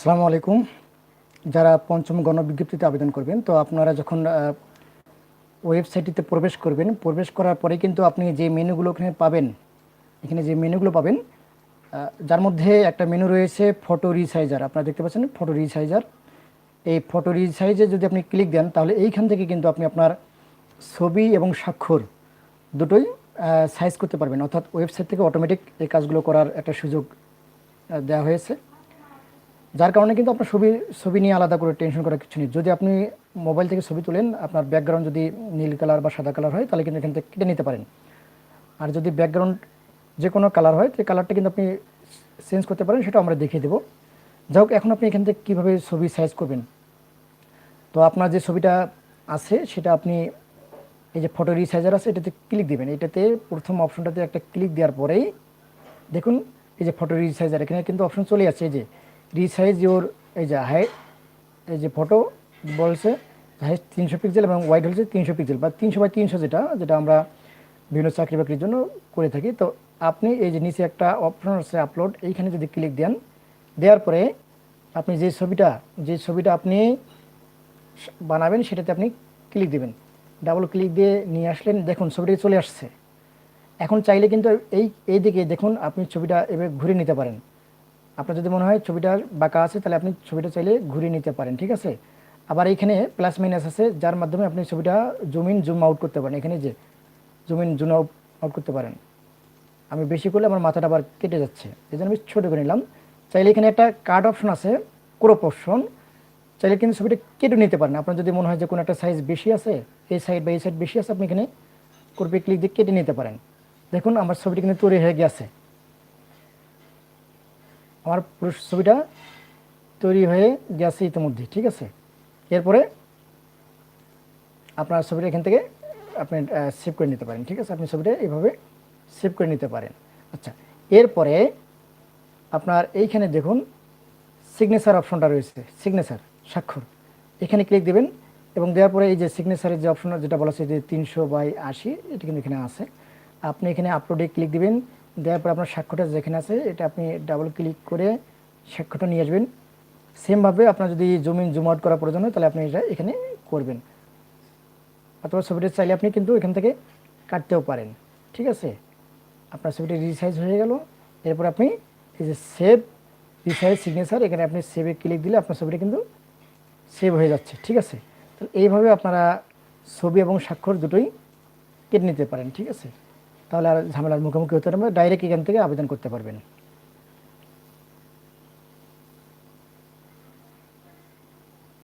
আসসালামু আলাইকুম। যারা পঞ্চম গণবিজ্ঞপ্তিতে আবেদন করবেন, তো আপনারা যখন ওয়েবসাইটটিতে প্রবেশ করবেন, প্রবেশ করার পরে কিন্তু আপনি যে মেনুগুলো এখানে পাবেন, এখানে যে মেনুগুলো পাবেন যার মধ্যে একটা মেনু রয়েছে ফটো রিসাইজার। আপনারা দেখতে পাচ্ছেন ফটো রিসাইজার। এই ফটো রিসাইজে যদি আপনি ক্লিক দেন, তাহলে এইখান থেকে কিন্তু আপনি আপনার ছবি এবং স্বাক্ষর দুটোই সাইজ করতে পারবেন। অর্থাৎ ওয়েবসাইট থেকে অটোমেটিক এই কাজগুলো করার একটা সুযোগ দেওয়া হয়েছে। যার কারণে কিন্তু আপনার ছবি ছবি নিয়ে আলাদা করে টেনশন করার কিছু নেই। যদি আপনি মোবাইল থেকে ছবি তোলেন, আপনার ব্যাকগ্রাউন্ড যদি নীল কালার বা সাদা কালার হয়, তাহলে কিন্তু এখান থেকে কেটে নিতে পারেন। আর যদি ব্যাকগ্রাউন্ড যে কোনো কালার হয়, সেই কালারটা কিন্তু আপনি চেঞ্জ করতে পারেন, সেটা আমরা দেখিয়ে দেবো। যাই হোক, এখন আপনি এখান থেকে কীভাবে ছবি সাইজ করবেন? তো আপনার যে ছবিটা আছে, সেটা আপনি এই যে ফটো রিসাইজার আছে, এটাতে ক্লিক দিবেন। এটাতে প্রথম অপশনটাতে একটা ক্লিক দেওয়ার পরেই দেখুন, এই যে ফটো রিসাইজার এখানে কিন্তু অপশন চলে আসছে। এই যে রিসাইজ ইওর এই যে হাইট এই যে ফটো বলছে হাইট তিনশো পিক্সেল এবং ওয়াইড হচ্ছে তিনশো পিক্সেল বা তিনশো বাই তিনশো যেটা যেটা আমরা বিভিন্ন চাকরি বাকরির জন্য করে থাকি। তো আপনি এই যে নিচে একটা অপশন আছে আপলোড এইখানে যদি ক্লিক দেন, দেওয়ার পরে আপনি যে ছবিটা যে ছবিটা আপনি বানাবেন সেটাতে আপনি ক্লিক দিবেন। ডাবল ক্লিক দিয়ে নিয়ে আসলেন, দেখুন ছবিটা চলে আসছে। এখন চাইলে কিন্তু এই এই দিকে দেখুন, আপনি ছবিটা এভাবে ঘুরে নিতে পারেন। আপনার যদি মনে হয় ছবিটা বাঁকা আছে, তাহলে আপনি ছবিটা চাইলে ঘুরিয়ে নিতে পারেন, ঠিক আছে? আবার এখানে প্লাস মাইনাস আছে, যার মাধ্যমে আপনি ছবিটা জুম ইন জুম আউট করতে পারেন। এখানে যে জুম ইন জুম আউট করতে পারেন। আমি বেশি করলে আমার মাথাটা আবার কেটে যাচ্ছে। এই জন্য আমি ছোটো করে নিলাম। চাইলে এখানে একটা কার্ড অপশন আছে ক্রপ অপশন চাইলে কিন্তু ছবিটা কেটে নিতে পারেন। আপনার যদি মনে হয় যে কোনো একটা সাইজ বেশি আছে, এই সাইড বা এই সাইড বেশি আছে, আপনি এখানে করপে ক্লিক দিয়ে কেটে নিতে পারেন। দেখুন, আমার ছবিটা কিন্তু তৈরি হয়ে গেছে। আমার পুরো ছবিটা তৈরি হয়ে গেছে ইতিমধ্যে, ঠিক আছে? এরপরে আপনার ছবিটা এখান থেকে আপনি সেভ করে নিতে পারেন, ঠিক আছে? আপনি ছবিটা এইভাবে সেভ করে নিতে পারেন। আচ্ছা এরপরে আপনার এইখানে দেখুন সিগনেচার অপশনটা রয়েছে সিগনেচার স্বাক্ষর। এখানে ক্লিক দেবেন এবং দেওয়ার পরে এই যে সিগনেচারের যে অপশন যেটা বলা হচ্ছে যে তিনশো বাই আশি, এটা কিন্তু এখানে আছে। আপনি এখানে আপলোডে ক্লিক দিবেন দেওয়ার পর আপনার স্বাক্ষরটা যেখানে আছে, এটা আপনি ডাবল ক্লিক করে স্বাক্ষরটা নিয়ে আসবেন। সেমভাবে আপনার যদি জুম ইন জুম আউট করা প্রয়োজন হয়, তাহলে আপনি এটা এখানে করবেন। অথবা ছবিটা চাইলে আপনি কিন্তু এখান থেকে কাটতেও পারেন। ঠিক আছে? আপনার ছবিটি রিসাইজ হয়ে গেল। এরপর আপনি এই যে সেভ রিসাইজ সিগনেচার এখানে আপনি সেভে ক্লিক দিলে আপনার ছবিটা কিন্তু সেভ হয়ে যাচ্ছে। ঠিক আছে? তো এইভাবে আপনারা ছবি এবং স্বাক্ষর দুটোই কেটে নিতে পারেন। ঠিক আছে? তাহলে আর ঝামেলার মুখোমুখি হতে পারবেন ডাইরেক্ট এখান থেকে আবেদন করতে পারবেন।